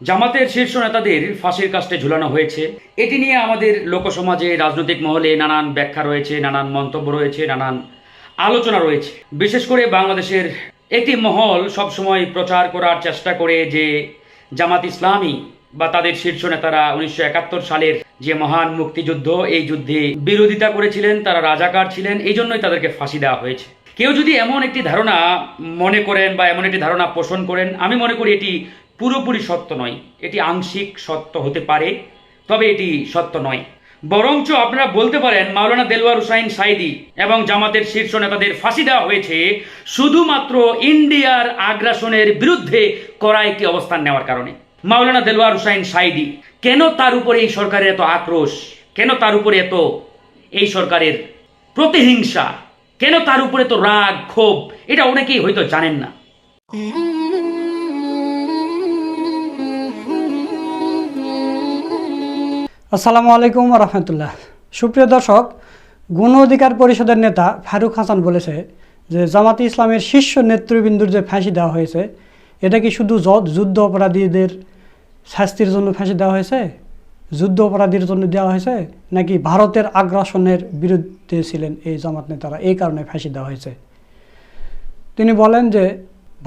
জামাতের শীর্ষ নেতাদের ফাঁসির কাস্টে ঝুলানো হয়েছে। এটি নিয়ে আমাদের লোকসমাজে রাজনৈতিক মহলে নানান ব্যাখ্যা রয়েছে, নানান মন্তব্য রয়েছে, নানান আলোচনা রয়েছে। বিশেষ করে বাংলাদেশের একটি মহল সবসময় প্রচার করার চেষ্টা করে যে জামাত ইসলামী বা তাদের শীর্ষ নেতারা উনিশশো একাত্তর সালের যে মহান মুক্তিযুদ্ধ, এই যুদ্ধে বিরোধিতা করেছিলেন, তারা রাজাকার ছিলেন, এই জন্যই তাদেরকে ফাঁসি দেওয়া হয়েছে। কেউ যদি এমন একটি ধারণা মনে করেন বা এমন একটি ধারণা পোষণ করেন, আমি মনে করি এটি পুরোপুরি সত্য নয়। এটি আংশিক সত্য হতে পারে, তবে এটি সত্য নয়। বরঞ্চ আপনারা বলতে পারেন, মাওলানা দেলওয়ার হুসাইন সাইদি এবং জামাতের শীর্ষ নেতাদের ফাঁসি দেওয়া হয়েছে শুধুমাত্র ইন্ডিয়ার আগ্রাসনের বিরুদ্ধে করা একটি অবস্থান নেওয়ার কারণে। মাওলানা দেলওয়ার হুসাইন সাইদি কেন তার উপরে এই সরকারের এত আক্রোশ? কেন তার উপরে এত এই সরকারের প্রতিহিংসা? কেন তার উপরে তো রাগ, ক্ষোভ? এটা অনেকেই হয়তো জানেন না। আসসালামু আলাইকুম রহমতুল্লাহ। সুপ্রিয় দর্শক, গণ অধিকার পরিষদের নেতা ফারুক হাসান বলেছে যে, জামাতে ইসলামের শীর্ষ নেতৃবৃন্দুর যে ফাঁসি দেওয়া হয়েছে, এটা কি শুধু যুদ্ধ অপরাধীদের শাস্তির জন্য ফাঁসি দেওয়া হয়েছে? যুদ্ধ অপরাধীর জন্য দেওয়া হয়েছে? নাকি ভারতের আগ্রাসনের বিরুদ্ধে ছিলেন এই জামাত নেতারা, এই কারণে ফাঁসি দেওয়া হয়েছে? তিনি বলেন যে,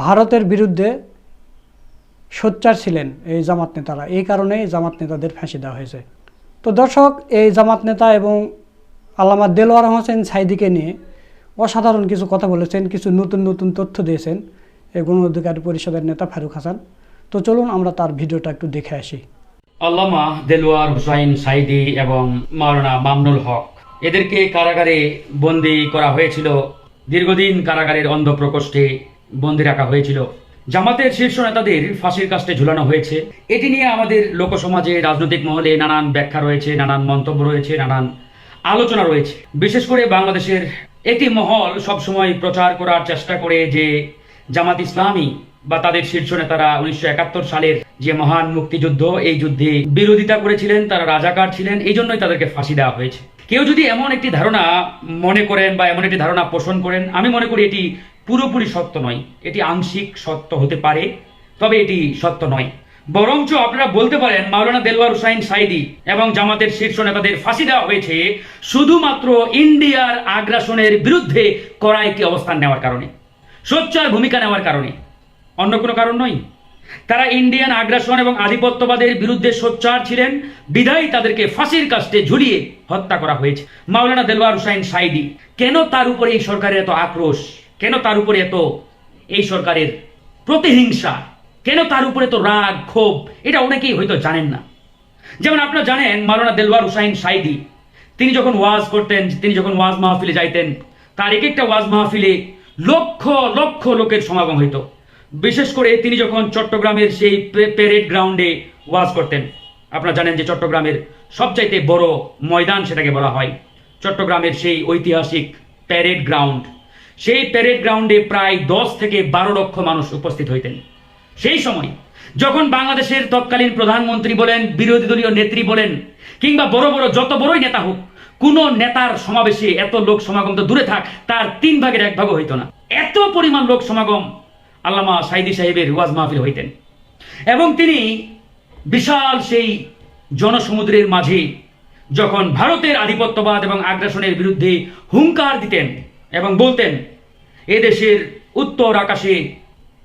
ভারতের বিরুদ্ধে সোচ্চার ছিলেন এই জামাত নেতারা, এই কারণেই জামাত নেতাদের ফাঁসি দেওয়া হয়েছে। তো দর্শক, এই জামাত নেতা এবং আল্লামা দেলোয়ার হোসেন সাইদিকে নিয়ে অসাধারণ কিছু কথা বলেছেন, কিছু নতুন নতুন তথ্য দিয়েছেন গণ অধিকার পরিষদের নেতা ফারুক হাসান। তো চলুন আমরা তার ভিডিওটা একটু দেখে আসি। আল্লামা দেলোয়ার হুসাইন সাইদি এবং মাওলানা মামনুল হক, এদেরকে কারাগারে বন্দি করা হয়েছিল। দীর্ঘদিন কারাগারের অন্ধ প্রকোষ্ঠে বন্দি রাখা হয়েছিল। জামাতের শীর্ষ নেতাদের ফাঁসির কাস্টে ঝুলানো হয়েছে। এটি নিয়ে আমাদের লোকসমাজে রাজনৈতিক মহলে নানান ব্যাখ্যা রয়েছে, নানান মন্তব্য রয়েছে, নানান আলোচনা রয়েছে। বিশেষ করে বাংলাদেশের একটি মহল সবসময় প্রচার করার চেষ্টা করে যে জামাত ইসলামী বা তাদের শীর্ষ নেতারা উনিশশো একাত্তর সালের যে মহান মুক্তিযুদ্ধ, এই যুদ্ধে বিরোধিতা করেছিলেন, তারা রাজাকার ছিলেন, এই জন্যই তাদেরকে ফাঁসি দেওয়া হয়েছে। কেউ যদি এমন একটি ধারণা মনে করেন বা এমন একটি ধারণা পোষণ করেন, আমি মনে করি এটি পুরোপুরি সত্য নয়। এটি আংশিক সত্য হতে পারে, তবে এটি সত্য নয়। বরঞ্চ আপনারা বলতে পারেন, মাওলানা দেলওয়ার হুসাইন সাইদি এবং জামাতের শীর্ষ নেতাদের ফাঁসি দেওয়া হয়েছে শুধুমাত্র ইন্ডিয়ার আগ্রাসনের বিরুদ্ধে করা একটি অবস্থান নেওয়ার কারণে, সোচ্চার ভূমিকা নেওয়ার কারণে। অন্য কোনো কারণ নয়। তারা ইন্ডিয়ান আগ্রাসন এবং আধিপত্যবাদের বিরুদ্ধে সোচ্চার ছিলেন, বিধায়ী তাদেরকে ফাঁসির কাস্টে ঝুলিয়ে হত্যা করা হয়েছে। মাওলানা দেলওয়ার হুসাইন সাইদি, কেন তার উপরে এই সরকারের এত আক্রোশ? কেন তার উপরে এত এই সরকারের প্রতিহিংসা? কেন তার উপরে তো রাগ, ক্ষোভ? এটা অনেকেই হয়তো জানেন না। যেমন আপনারা জানেন মাওলানা দেলওয়ার হুসাইন সাইদি, তিনি যখন ওয়াজ করতেন, তিনি যখন ওয়াজ মাহফিলে যাইতেন, তার এক একটা ওয়াজ মাহফিলে লক্ষ লক্ষ লোকের সমাগম হইত। বিশেষ করে তিনি যখন চট্টগ্রামের সেই প্যারেড গ্রাউন্ডে ওয়াজ করতেন, আপনারা জানেন যে চট্টগ্রামের সবচাইতে বড় ময়দান সেটাকে বলা হয়। চট্টগ্রামের সেই ঐতিহাসিক প্যারেড গ্রাউন্ড। সেই প্যারেড গ্রাউন্ডে প্রায় দশ থেকে বারো লক্ষ মানুষ উপস্থিত হইতেন। সেই সময় যখন বাংলাদেশের তৎকালীন প্রধানমন্ত্রী বলেন, বিরোধী দলীয় নেত্রী বলেন, কিংবা বড় বড় যত বড়ই নেতা হোক, কোন নেতার সমাবেশে এত লোক সমাগম তো দূরে থাক, তার তিন ভাগের এক ভাগও হইতো না। এত পরিমাণ লোক সমাগম আল্লামা সাইদি সাহেবের ওয়াজ মাহফিল হইতেন। এবং তিনি বিশাল সেই জনসমুদ্রের মাঝে যখন ভারতের আধিপত্যবাদ এবং আগ্রাসনের বিরুদ্ধে হুঙ্কার দিতেন এবং বলতেন এদেশের উত্তর আকাশে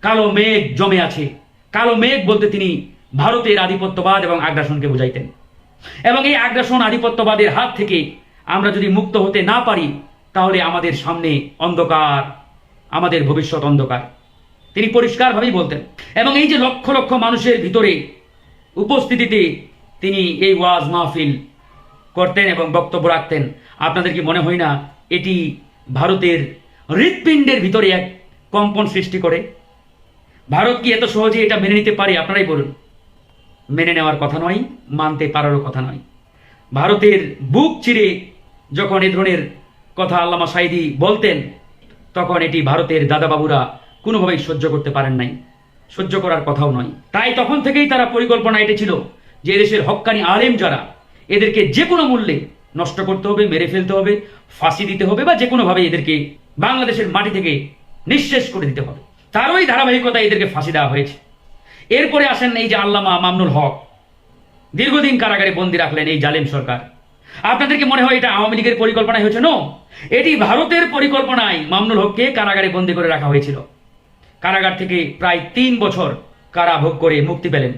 কালো মেঘ জমে আছে। কালো মেঘ বলতে তিনি ভারতের আধিপত্যবাদ এবং আগ্রাসনকে বুঝাইতেন। এবং এই আগ্রাসন আধিপত্যবাদের হাত থেকে আমরা যদি মুক্ত হতে না পারি, তাহলে আমাদের সামনে অন্ধকার, আমাদের ভবিষ্যৎ অন্ধকার। তিনি পরিষ্কারভাবেই বলতেন। এবং এই যে লক্ষ লক্ষ মানুষের ভিতরে উপস্থিতিতে তিনি এই ওয়াজ মাহফিল করতেন এবং বক্তব্য রাখতেন, আপনাদের কি মনে হয় না এটি ভারতের হৃৎপিণ্ডের ভিতরে এক কম্পন সৃষ্টি করে। ভারত কি এত সহজে এটা মেনে নিতে পারে? আপনারাই বলুন। মেনে নেওয়ার কথা নয়, মানতে পারারও কথা নয়। ভারতের বুক চিরে যখন এ ধরনের কথা আল্লামা সাইদি বলতেন, তখন এটি ভারতের দাদাবাবুরা কোনোভাবেই সহ্য করতে পারেন নাই। সহ্য করার কথাও নয়। তাই তখন থেকেই তারা পরিকল্পনা এটি ছিল যে এদেশের হক্কানি আলেম যারা, এদেরকে যে কোনো মূল্যে নষ্ট করতে হবে, মেরে ফেলতে হবে, ফাঁসি দিতে হবে বা যে কোনোভাবে এদেরকে বাংলাদেশের মাটি থেকে নিঃশেষ করে দিতে হবে। তারই ধারাবাহিকতায় এদেরকে ফাঁসি দেওয়া হয়েছে। এরপরে আসেন এই যে আল্লামা মামনুল হক। দীর্ঘদিন কারাগারে বন্দি রাখলেন এই জালিম সরকার। আপনাদেরকে মনে হয় এটা আওয়ামী লীগের পরিকল্পনায় হয়েছে? নো এটি ভারতের পরিকল্পনায় মামনুল হককে কারাগারে বন্দি করে রাখা হয়েছিল। কারাগার থেকে প্রায় তিন বছর কারাভোগ করে মুক্তি পেলেন।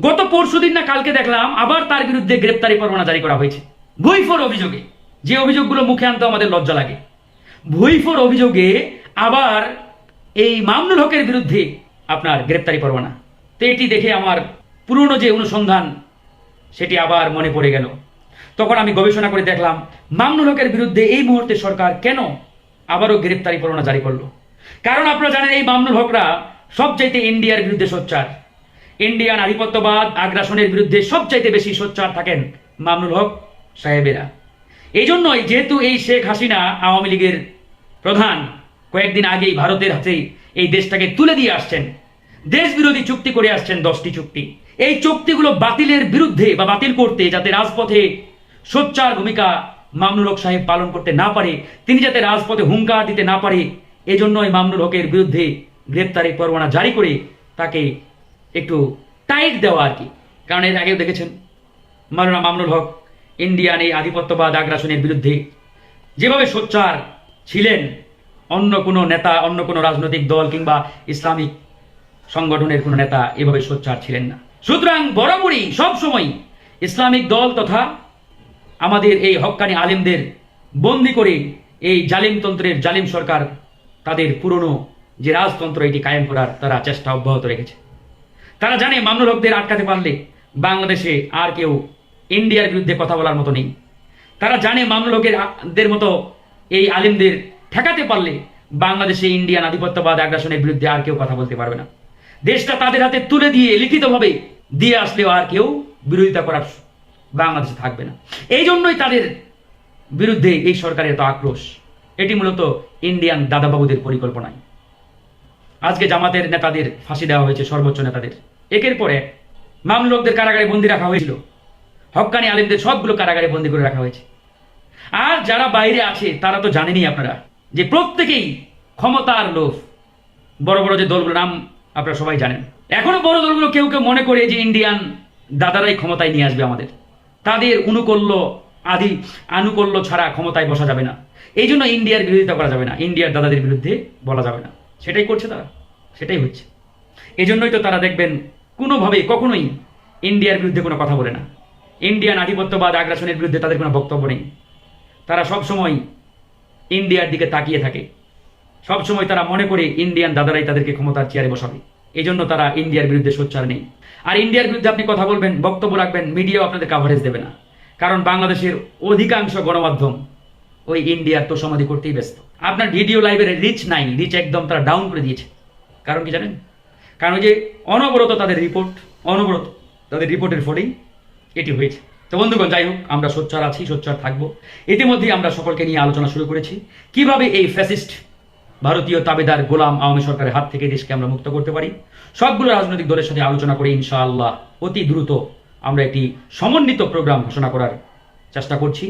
গত পরশুদিন না কালকে দেখলাম আবার তার বিরুদ্ধে গ্রেপ্তারি পরোয়ানা জারি করা হয়েছে। ভুইফোর অভিযোগে। যে অভিযোগগুলো মুখে আনতে আমাদের লজ্জা লাগে। ভুইফোর অভিযোগে আবার এই মামনুল হকের বিরুদ্ধে আপনার গ্রেপ্তারি পরোয়ানা। তো এটি দেখে আমার পুরনো যে অনুসন্ধান, সেটি আবার মনে পড়ে গেল। তখন আমি গবেষণা করে দেখলাম, মামনুল হকের বিরুদ্ধে এই মুহূর্তে সরকার কেন আবারও গ্রেপ্তারি পরোয়ানা জারি করল? কারণ আপনারা জানেন, এই মামনুল হকরা সবচাইতে ইন্ডিয়ার বিরুদ্ধে সোচ্চার। ইন্ডিয়ান আধিপত্যবাদ, আগ্রাসনের বিরুদ্ধে সবচাইতে বেশি সোচ্চার থাকেন মামনুল হক। সাহেবেরা। এই জন্যই যেহেতু এই শেখ হাসিনা আওয়ামী লীগের প্রধান, কয়েকদিন আগেই ভারতের হাতে এই দেশটাকে তুলে দিয়ে আসছেন। দেশ বিরোধী চুক্তি করে আসছেন দশটি চুক্তি। এই চুক্তিগুলো বাতিলের বিরুদ্ধে বা বাতিল করতে যাতে রাজপথে সোচ্চার ভূমিকা মামনুল হক সাহেব পালন করতে না পারে, তিনি যাতে রাজপথে হুঙ্কার দিতে না পারে, এজন্যই মামনুল হকের বিরুদ্ধে গ্রেপ্তারি পরোয়ানা জারি করে তাকে একটু টাইট দেওয়া আর কি। কারণ এর আগেও দেখেছেন, মাওলানা মামনুল হক ইন্ডিয়ান এই আধিপত্যবাদ আগ্রাসনের বিরুদ্ধে যেভাবে সোচ্চার ছিলেন অন্য কোনো নেতা, অন্য কোনো রাজনৈতিক দল কিংবা ইসলামিক সংগঠনের কোনো নেতা এভাবে সোচ্চার ছিলেন না। সুতরাং বরাবরই সবসময় ইসলামিক দল তথা আমাদের এই হক্কানি আলেমদের বন্দি করে এই জালিমতন্ত্রের জালিম সরকার তাদের পুরনো যে রাজতন্ত্র, এটি কায়েম করার তারা চেষ্টা অব্যাহত রেখেছে। তারা জানে মামনুল হকদের আটকাতে পারলে বাংলাদেশে আর কেউ ইন্ডিয়ার বিরুদ্ধে কথা বলার মতো নেই। তারা জানে মামনুল দের মতো এই আলিমদের ঠেকাতে পারলে বাংলাদেশে ইন্ডিয়ান আধিপত্যবাদ আগ্রাসনের বিরুদ্ধে আর কেউ কথা বলতে পারবে না। দেশটা তাদের হাতে তুলে দিয়ে লিখিতভাবে দিয়ে আসলেও আর কেউ বিরোধিতা করার বাংলাদেশে থাকবে না। এই জন্যই তাদের বিরুদ্ধে এই সরকারের এত আক্রোশ। এটি মূলত ইন্ডিয়ান দাদাবাবুদের পরিকল্পনায় আজকে জামাতের নেতাদের ফাঁসি দেওয়া হয়েছে, সর্বোচ্চ নেতাদের। একের পরে মামলকদের কারাগারে বন্দি রাখা হয়েছিল। হক্কানি আলিমদের সবগুলো কারাগারে বন্দি করে রাখা হয়েছে। আর যারা বাইরে আছে, তারা তো জানেনই আপনারা যে প্রত্যেকেই ক্ষমতার লোভ। বড় বড় যে দলগুলোর নাম আপনারা সবাই জানেন। এখনও বড় দলগুলো কেউ কেউ মনে করে যে ইন্ডিয়ান দাদারাই ক্ষমতায় নিয়ে আসবে আমাদের। তাদের অনুকূল্য আদি আনুকূল্য ছাড়া ক্ষমতায় বসা যাবে না। এই জন্য ইন্ডিয়ার বিরোধিতা করা যাবে না। ইন্ডিয়ার দাদাদের বিরুদ্ধে বলা যাবে না। সেটাই করছে তারা। সেটাই হচ্ছে। এই জন্যই তো তারা দেখবেন কোনোভাবে কখনোই ইন্ডিয়ার বিরুদ্ধে কোনো কথা বলে না। ইন্ডিয়ান আধিপত্যবাদ আগ্রাসনের বিরুদ্ধে তাদের কোনো বক্তব্য নেই। তারা সব সময় ইন্ডিয়ার দিকে তাকিয়ে থাকে। সব সময় তারা মনে করে ইন্ডিয়ান দাদারাই তাদেরকে ক্ষমতার চেয়ারে বসাবে। এই জন্য তারা ইন্ডিয়ার বিরুদ্ধে সোচ্চার নেই। আর ইন্ডিয়ার বিরুদ্ধে আপনি কথা বলবেন, বক্তব্য রাখবেন, মিডিয়াও আপনাদের কাভারেজ দেবে না। কারণ বাংলাদেশের অধিকাংশ গণমাধ্যম ওই ইন্ডিয়ার তো সমাধি করতেই ব্যস্ত। আপনার ভিডিও লাইভের রিচ নাই রিচ একদম তারা ডাউন করে দিয়েছে। কারণ কি জানেন? কারণ যে অনবরত তাদের রিপোর্ট অনবরত তাদের রিপোর্টের ফলেই এটি হয়েছে। তো বন্ধুগণ, যাই হোক, আমরা সোচ্চার আছি, সোচ্চার থাকব। ইতিমধ্যে আমরা সকলকে নিয়ে আলোচনা শুরু করেছি। কীভাবে এই ফ্যাসিস্ট ভারতীয় তাবেদার গোলাম আওয়ামী সরকারের হাত থেকে দেশকে আমরা মুক্ত করতে পারি, সবগুলো রাজনৈতিক দলের সাথে আলোচনা করে ইনশাআল্লাহ অতি দ্রুত আমরা একটি সমন্বিত প্রোগ্রাম ঘোষণা করার চেষ্টা করছি।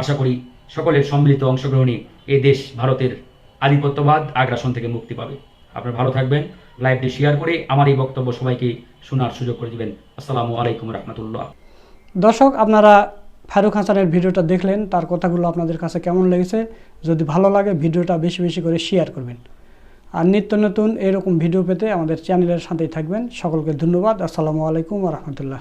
আশা করি সকলের সম্মিলিত অংশগ্রহণে এ দেশ ভারতের আধিপত্যবাদ, আগ্রাসন থেকে মুক্তি পাবে। আপনারা ভালো থাকবেন, লাইভটি শেয়ার করে আমার এই বক্তব্য সবাইকে শোনার সুযোগ করে দিবেন। আসসালামু আলাইকুম রহমতুল্লাহ। দর্শক, আপনারা ফারুক হাসানের ভিডিওটা দেখলেন, তার কথাগুলো আপনাদের কাছে কেমন লেগেছে? যদি ভালো লাগে, ভিডিওটা বেশি বেশি করে শেয়ার করবেন। আর নিত্য নতুন এরকম ভিডিও পেতে আমাদের চ্যানেলের সাথেই থাকবেন। সকলকে ধন্যবাদ। আসসালামু আলাইকুম রহমতুল্লাহ।